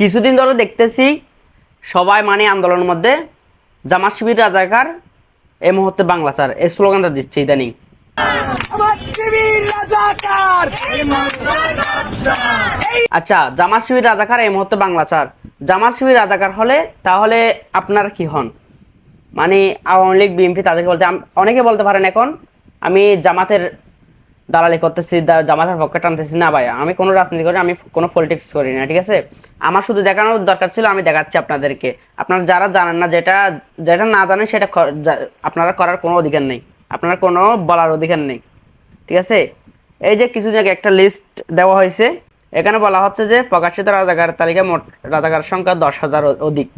কিছুদিন ধরে দেখতেছি সবাই মানে আন্দোলনের মধ্যে জামাত শিবির রাজাকার এই মুহূর্তে বাংলা স্যার এই স্লোগানটা দিচ্ছে ইদানিং। আচ্ছা জামাত শিবির রাজাকার এই মুহূর্তে বাংলা স্যার। জামাত শিবির রাজাকার হলে তাহলে আপনার কি হন? মানে আওয়ামী লীগ বিএনপি তাদেরকে বলতে অনেকে বলতে পারেন এখন আমি জামাতের দালালি করতেছি জামাতের পক্ষে টানতেছি। না ভাই আমি কোনো রাজনীতি করি আমি কোনো পলিটিক্স করি না, ঠিক আছে? আমার শুধু দেখানোর দরকার ছিল, আমি দেখাচ্ছি আপনাদেরকে। আপনারা যারা জানেন না যেটা যেটা না জানেন সেটা আপনারা করার কোনো অধিকার নেই। আপনার কোনো বলার অধিকার নেই, ঠিক আছে? এই যে কিছুদিন আগে একটা লিস্ট দেওয়া হয়েছে, এখানে বলা হচ্ছে যে প্রকাশিত রাজাকার তালিকা মোট রাজাকার সংখ্যা দশ হাজার অধিক।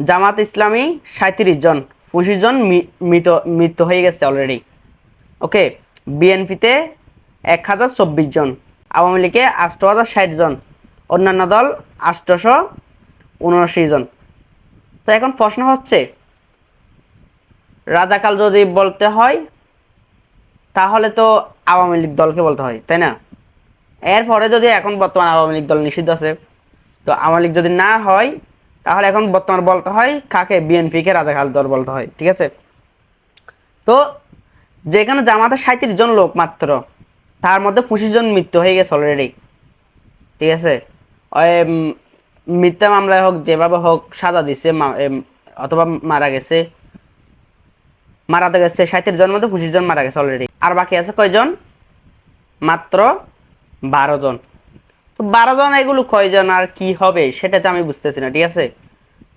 জামাত ইসলামী সাঁত্রিশ জন, পঁচিশ জন মৃত মৃত্যু হয়ে গেছে অলরেডি ওকে বিএনপিতে এক হাজার চব্বিশ জন, আওয়ামী লীগে আষ্ট হাজার ষাট জন, অন্যান্য দল আষ্টশো উনআশি জন। তো এখন প্রশ্ন হচ্ছে, রাজাকাল যদি বলতে হয়, তাহলে তো আওয়ামী লীগ দলকে বলতে হয়, তাই না? এরপরে যদি এখন বর্তমান আওয়ামী লীগ দল নিষিদ্ধ আছে, তো আওয়ামী লীগ যদি না হয়, তাহলে এখন বর্তমান বলতে হয়, কাকে? বিএনপিকে রাজাকাল দল বলতে হয়, ঠিক আছে? তো যেখানে জামাতে সাঁত্রিশ জন লোক মাত্র, তার মধ্যে পঁচিশ জন মৃত্যু হয়ে গেছে অলরেডি ঠিক আছে? মিথ্যা মামলায় হোক, যেভাবে হোক, সাজা দিছে অথবা মারা গেছে। মারা গেছে সাঁত্রিশ জনের মধ্যে পঁচিশ জন মারা গেছে অলরেডি আর বাকি আছে কয়জন? মাত্র বারো জন। তো বারো জন এগুলো কয়জন আর কি হবে, সেটা তো আমি বুঝতেছি না, ঠিক আছে?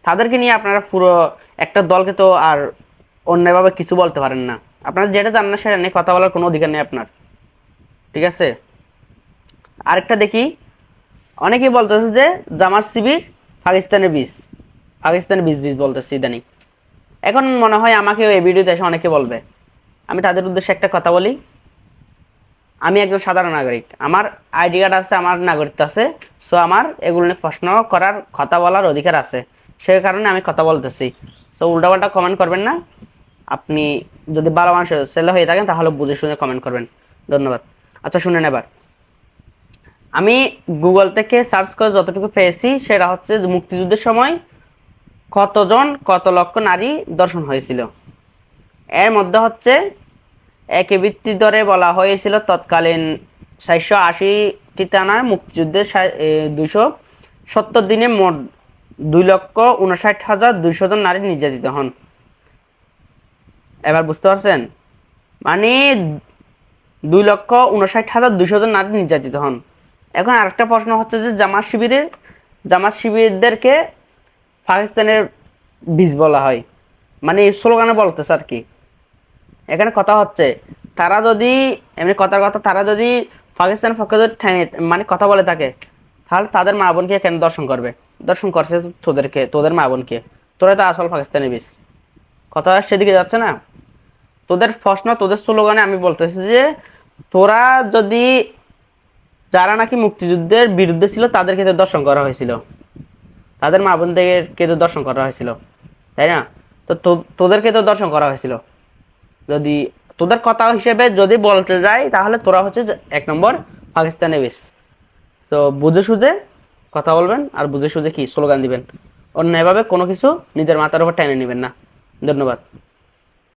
তাদেরকে নিয়ে আপনারা পুরো একটা দলকে তো আর অন্যভাবে কিছু বলতে পারেন না। আপনারা যেটা জানেন না সেটা নিয়ে কথা বলার কোনো অধিকার নেই আপনার। ঠিক আছে? আরেকটা দেখি। অনেকেই বলতেছে যে জামার শিবির পাকিস্তানের বীজ পাকিস্তানের বীজ বীজ বলতেছে ইদানিং। এখন মনে হয় আমাকে এই ভিডিওতে এসে অনেকে বলবে। আমি তাদের উদ্দেশ্যে একটা কথা বলি। আমি একজন সাধারণ নাগরিক। আমার আইডি কার্ড আছে, আমার নাগরিকত্ব আছে। সো আমার এগুলো নিয়ে প্রশ্ন করার, কথা বলার অধিকার আছে। সেই কারণে আমি কথা বলতেছি। সো উল্টাপাল্টা কমেন্ট করবেন না। আপনি যদি ভালো মানুষের ছেলে হয়ে থাকেন, তাহলে বুঝে শুনে কমেন্ট করবেন। ধন্যবাদ। আচ্ছা শুনেন এবার। আমি গুগল থেকে সার্চ করে যতটুকু পেয়েছি, সেটা হচ্ছে মুক্তিযুদ্ধের সময় কতজন, কত লক্ষ নারী দর্শন হয়েছিল। এর মধ্যে হচ্ছে একই ভিত্তি ধরে বলা হয়েছিল তৎকালীন চারশো আশিটি টানায় মুক্তিযুদ্ধের দুইশো সত্তর দিনে মোট দুই লক্ষ উনষাট হাজার দুইশো জন নারী নির্যাতিত হন। এবার বুঝতে পারছেন? মানে দুই লক্ষ উনষাট হাজার দুইশো জন নারী নির্যাতিত হন। এখন আরেকটা প্রশ্ন হচ্ছে যে জামাত শিবিরের জামাত শিবিরদেরকে পাকিস্তানের বীজ বলা হয়। মানে স্লোগানে বলতেছে আর কি। এখানে কথা হচ্ছে, তারা যদি এমনি কথার কথা, তারা যদি পাকিস্তান পক্ষে যদি মানে কথা বলে থাকে, তাহলে তাদের মা বোনকে কেন দর্শন করবে? দর্শন করছে তোদেরকে তোদের মা বোনকে। তোরা তো আসল পাকিস্তানি বিষ কথা সেদিকে যাচ্ছে না? তোদের প্রশ্ন, তোদের স্লোগানে আমি বলতেছি যে, তোরা যদি যারা নাকি মুক্তিযুদ্ধের বিরুদ্ধে ছিল তাদেরকে তো দর্শন করা হয়েছিল। তাদের মা বোনদেরকে তো দর্শন করা হয়েছিল, তাই না? তো তোদেরকে তো দর্শন করা হয়েছিল। যদি তোদের কথা হিসেবে যদি বলতে যাই, তাহলে তোরা হচ্ছে এক নম্বর পাকিস্তানি বিষ তো বুঝে সুঝে কথা বলবেন আর বুঝে সুঝে কি স্লোগান দিবেন। অন্য এভাবে কোনো কিছু নিজের মাথার উপর টেনে নেবেন না। ধন্যবাদ।